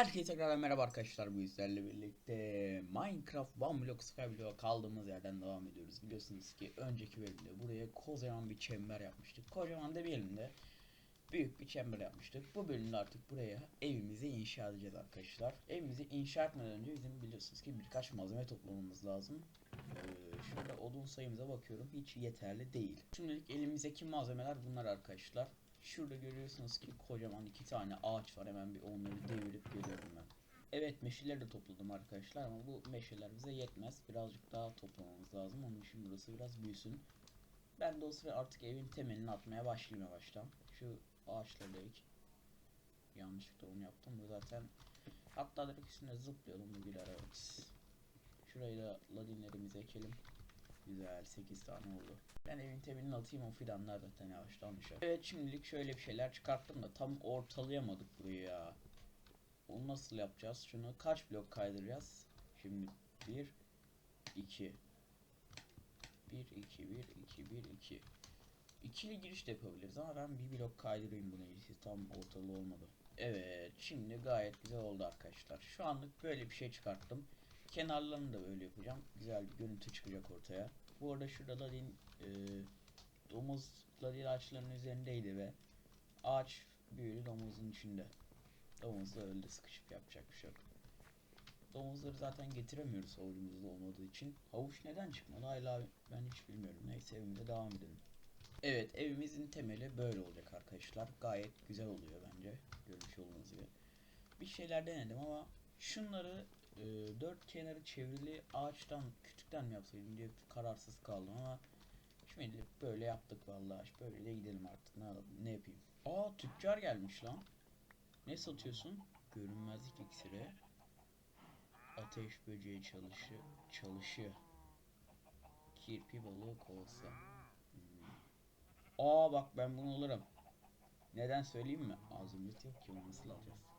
Herkese tekrar merhaba arkadaşlar bu yüzlerle birlikte Minecraft One Block Skyblock'a kaldığımız yerden devam ediyoruz. Biliyorsunuz ki önceki bölümde buraya kocaman bir çember yapmıştık. Kocaman demeyelim de büyük bir çember yapmıştık. Bu bölümde artık buraya evimizi inşa edeceğiz arkadaşlar. Evimizi inşa etmeden önce bizim biliyorsunuz ki birkaç malzeme toplamamız lazım. Ee, şurada odun sayımıza bakıyorum hiç yeterli değil. Şimdilik elimizdeki malzemeler bunlar arkadaşlar. Şurada görüyorsunuz ki kocaman iki tane ağaç var. Hemen bir onları devirip geliyorum ben. Evet meşeleri de topladım arkadaşlar ama bu meşeler bize yetmez. Birazcık daha toplamamız lazım. Onun için burası biraz büyüsün. Ben de o sıra artık evin temelini atmaya başlayayım yavaştan. Şu ağaçları ek. Yanlışlıkla onu yaptım. Bu zaten hatta direkt üstüne zıplayalım bu güler evet. Şurayı da ladinlerimizi ekelim. Güzel 8 tane oldu. Ben evin temelini atayım o fidanlar zaten yavaştan düşer. Evet şimdilik şöyle bir şeyler çıkarttım da tam ortalayamadık burayı ya. Onu nasıl yapacağız? Şunu kaç blok kaydıracağız? Şimdi 1 2 1 2 1 2 1 2 İkili giriş de yapabiliriz ama ben bir blok kaydırayım bunu iyisi tam ortalı olmadı. Evet şimdi gayet güzel oldu arkadaşlar. Şu anlık böyle bir şey çıkarttım. Kenarlarını da böyle yapacağım. Güzel bir görüntü çıkacak ortaya. Bu arada şurada da din, e, domuzla değil ağaçların üzerindeydi ve ağaç büyülü domuzun içinde. Domuz da öldü sıkışıp yapacak bir şey yok. Domuzları zaten getiremiyoruz havucumuzda olmadığı için. Havuç neden çıkmadı hala ben hiç bilmiyorum. Neyse evimize devam edelim. Evet evimizin temeli böyle olacak arkadaşlar. Gayet güzel oluyor bence. Görmüş olduğunuz gibi. Bir şeyler denedim ama şunları e, dört kenarı çevrili ağaçtan kütükten mi yapsaydım diye kararsız kaldım ama şimdi böyle yaptık vallahi. Böyle de gidelim artık. Ne, ne yapayım? Aa tüccar gelmiş lan. Ne satıyorsun? Görünmezlik iksiri. Ateş böceği çalışı çalışı. Kirpi balığı kovası. Hmm. aa bak ben bunu alırım. Neden söyleyeyim mi? Zümrüt yok ki nasıl alacağız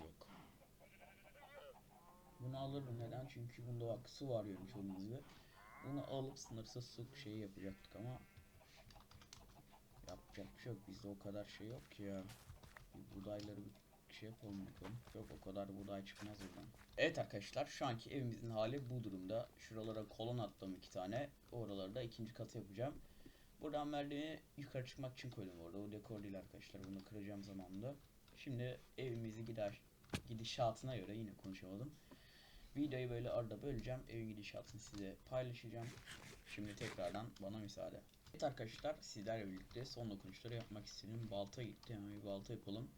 yok bunu alırım neden? Çünkü bunda bak su var görmüş olduğunuz. Bunu alıp sınırsız su şeyi yapacaktık ama yapacak bir şey yok. Bizde o kadar şey yok ki ya. Bir budayları bir şey yapalım bakalım. Yok o kadar buday çıkmaz buradan. Evet arkadaşlar şu anki evimizin hali bu durumda. Şuralara kolon attım iki tane. Oraları da ikinci katı yapacağım. Buradan merdiveni yukarı çıkmak için koydum orada. O dekor değil arkadaşlar. Bunu kıracağım zamanında. Şimdi evimizi gider gidişatına göre yine konuşamadım. Videoyu böyle arada böleceğim. Evin gidişatını size paylaşacağım. Şimdi tekrardan bana müsaade. Evet arkadaşlar sizlerle birlikte son dokunuşları yapmak istedim. Balta gitti hemen bir balta yapalım.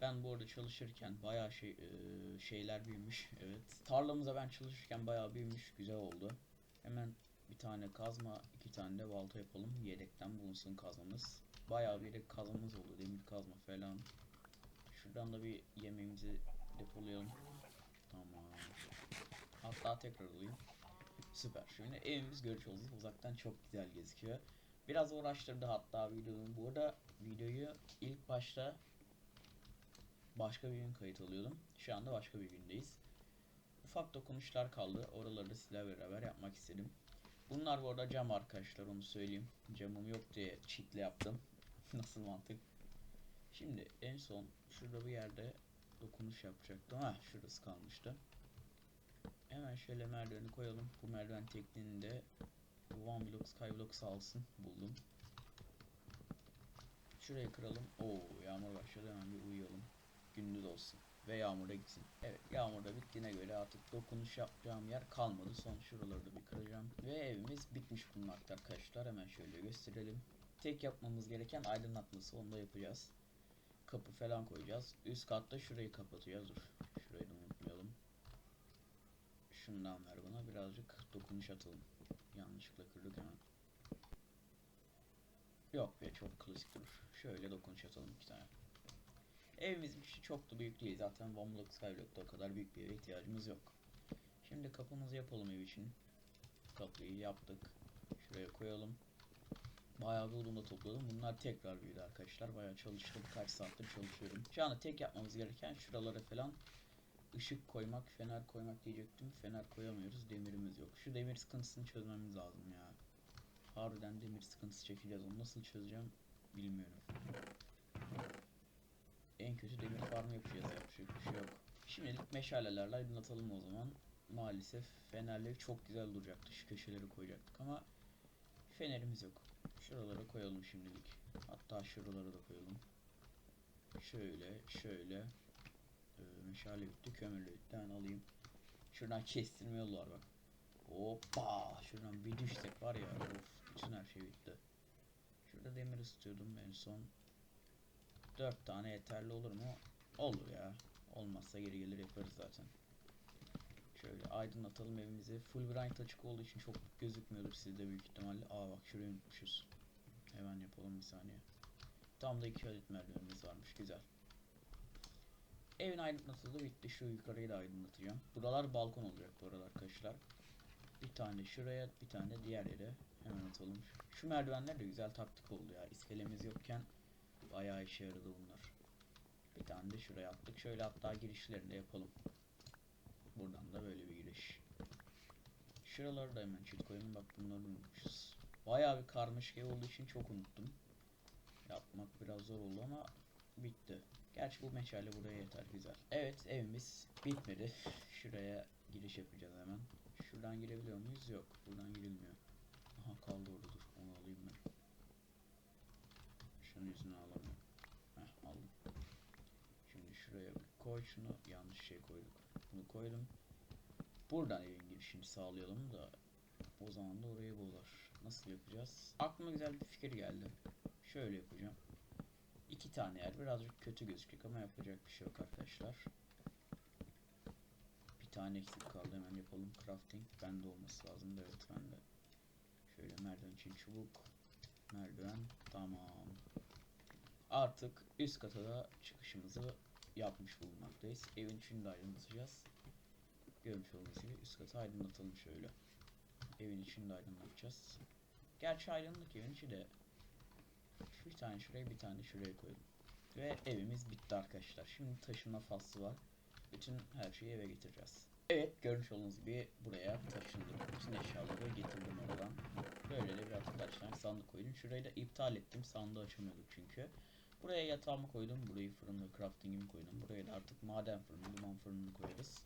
Ben bu arada çalışırken bayağı şey e, şeyler büyümüş. Evet. Tarlamıza ben çalışırken bayağı büyümüş. Güzel oldu. Hemen bir tane kazma, iki tane de balta yapalım. Yedekten bulunsun kazmamız. Bayağı bir yedek kazmamız oldu. Demir kazma falan. Şuradan da bir yemeğimizi depolayalım. Tamam. Hatta tekrar alayım. Süper. Şimdi evimiz görüş oldu. Uzaktan çok güzel gözüküyor. Biraz uğraştırdı hatta videonun. Bu arada videoyu ilk başta başka bir gün kayıt alıyordum. Şu anda başka bir gündeyiz. Ufak dokunuşlar kaldı. Oraları da sizlerle beraber yapmak istedim. Bunlar bu arada cam arkadaşlar onu söyleyeyim. Camım yok diye cheatle yaptım. Nasıl mantık? Şimdi en son şurada bir yerde dokunuş yapacaktım. Ha şurası kalmıştı. Hemen şöyle merdiveni koyalım. Bu merdiven tekniğini de One Block Skyblock sağ olsun buldum. Şurayı kıralım. Oo yağmur başladı hemen bir uyuyalım. Gündüz olsun. Ve yağmurda gitsin. Evet yağmurda bittiğine göre artık dokunuş yapacağım yer kalmadı. Son şuraları da bir kıracağım. Ve evimiz bitmiş bulunmakta arkadaşlar. Hemen şöyle gösterelim. Tek yapmamız gereken aydınlatması onu da yapacağız. Kapı falan koyacağız. Üst katta şurayı kapatacağız. Dur. Şurayı da unutmayalım. Şundan ver bana birazcık dokunuş atalım. Yanlışlıkla kırdık hemen. Yok be çok klasik durur. Şöyle dokunuş atalım iki tane. Evimiz bir şey çok da büyük değil. Zaten One Block Skyblock'ta o kadar büyük bir eve ihtiyacımız yok. Şimdi kapımızı yapalım ev için. Kapıyı yaptık. Şuraya koyalım. Bayağı bir odun topladım. Bunlar tekrar büyüdü arkadaşlar. Bayağı çalıştım. Kaç saattir çalışıyorum. Şu anda tek yapmamız gereken şuralara falan ışık koymak, fener koymak diyecektim. Fener koyamıyoruz. Demirimiz yok. Şu demir sıkıntısını çözmemiz lazım ya. Harbiden demir sıkıntısı çekeceğiz. Onu nasıl çözeceğim bilmiyorum. En kötü demir farmı yapacağız yapacak bir şey yok. Şimdilik meşalelerle aydınlatalım o zaman. Maalesef fenerleri çok güzel duracaktı. Şu köşeleri koyacaktık ama fenerimiz yok. Şuralara koyalım şimdilik. Hatta şuralara da koyalım. Şöyle, şöyle. Ee, meşale bitti, kömürlü bitti. Ben alayım. Şuradan kestirme yolu var bak. Hoppa! Şuradan bir düşsek var ya. Of, bütün her şey bitti. Şurada demir ısıtıyordum en son. 4 tane yeterli olur mu? Olur ya. Olmazsa geri gelir yaparız zaten. Şöyle aydınlatalım evimizi. Full grind açık olduğu için çok gözükmüyordur sizde büyük ihtimalle. Aa bak şurayı unutmuşuz. Hemen yapalım bir saniye. Tam da iki adet merdivenimiz varmış. Güzel. Evin aydınlatıldı bitti. Şu yukarıyı da aydınlatacağım. Buralar balkon olacak bu arada arkadaşlar. Bir tane şuraya, bir tane diğer yere. Hemen atalım. Şu merdivenler de güzel taktik oldu ya. İskelemiz yokken bayağı işe yaradı bunlar. Bir tane de şuraya attık. Şöyle hatta girişlerini de yapalım. Buradan da böyle bir giriş. Şuraları da hemen koyalım. Bak bunları unutmuşuz. Bayağı bir karmaşık ev olduğu için çok unuttum. Yapmak biraz zor oldu ama bitti. Gerçi bu meşale buraya yeter güzel. Evet evimiz bitmedi. Şuraya giriş yapacağız hemen. Şuradan girebiliyor muyuz? Yok. Buradan girilmiyor. Aha kaldı orada dur. Onu alayım ben. Şunun yüzünü alamıyorum. Heh aldım. Şimdi şuraya bir koy şunu. Yanlış şey koyduk. Bunu koydum. Buradan evin girişini sağlayalım da o zaman da orayı bozar. Nasıl yapacağız? Aklıma güzel bir fikir geldi. Şöyle yapacağım. İki tane yer birazcık kötü gözükecek ama yapacak bir şey yok arkadaşlar. Bir tane eksik kaldı hemen yapalım. Crafting bende olması lazım evet bende. Şöyle merdiven için çubuk. Merdiven tamam. Artık üst kata da çıkışımızı yapmış bulunmaktayız. Evin içini de aydınlatacağız. Görmüş olduğunuz gibi üst katı aydınlatalım şöyle. Evin içini de aydınlatacağız. Gerçi aydınlık evin içi de bir tane şuraya bir tane şuraya koydum. Ve evimiz bitti arkadaşlar. Şimdi taşınma faslı var. Bütün her şeyi eve getireceğiz. Evet görmüş olduğunuz gibi buraya taşındım. Bütün eşyaları getirdim oradan. Böyle de biraz başlangıç sandık koydum. Şurayı da iptal ettim. Sandığı açamıyorduk çünkü. Buraya yatağımı koydum. Burayı fırını, crafting'imi koydum. Buraya da artık maden fırını, duman fırınını koyarız.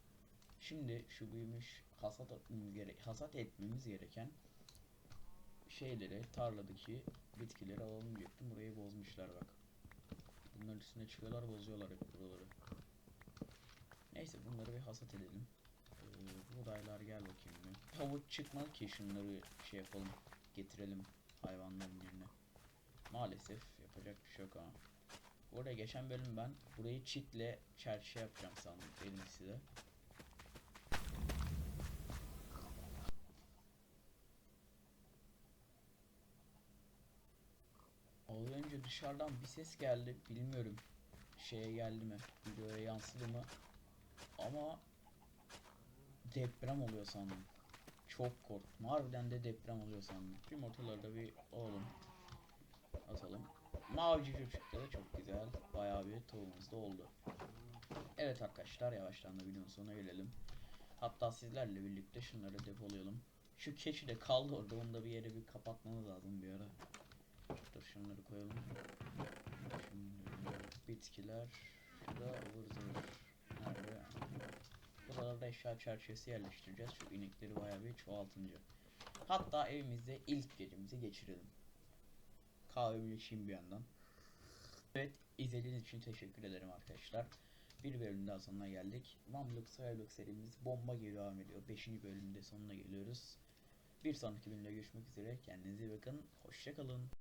Şimdi şu büyümüş hasat etmemiz, gere hasat etmemiz gereken şeyleri, tarladaki bitkileri alalım diyecektim. Burayı bozmuşlar bak. Bunların üstüne çıkıyorlar, bozuyorlar hep buraları. Neyse bunları bir hasat edelim. Ee, buğdaylar gel bakayım bir. Havuç çıkmadı ki şunları şey yapalım. Getirelim hayvanların yerine. Maalesef yapacak bir şey yok ama. Bu arada geçen bölüm ben burayı çitle çerçe yapacağım sandım dedim size. Az önce dışarıdan bir ses geldi. Bilmiyorum şeye geldi mi, videoya yansıdı mı. Ama deprem oluyor sandım. Çok korktum. Harbiden de deprem oluyor sandım. Yumurtaları da bir alalım. Atalım. Mavi çıktı. Çok güzel. Bayağı bir tavuğumuz da oldu. Evet arkadaşlar yavaştan da videonun sonuna gelelim. Hatta sizlerle birlikte şunları depolayalım. Şu keçi de kaldı orada. Onu da bir yere bir kapatmamız lazım bir ara. Dur şunları koyalım. Şimdi bitkiler. Şurada ıvır zıvır. Nerede? Buralarda eşya çerçevesi yerleştireceğiz. Şu inekleri bayağı bir çoğaltınca. Hatta evimizde ilk gecemizi geçirelim. Kahvemi içeyim bir yandan. Evet izlediğiniz için teşekkür ederim arkadaşlar. Bir bölüm daha sonuna geldik. Mamluk Sayaluk serimiz bomba gibi devam ediyor. 5. bölümde sonuna geliyoruz. Bir sonraki bölümde görüşmek üzere. Kendinize iyi bakın. Hoşçakalın.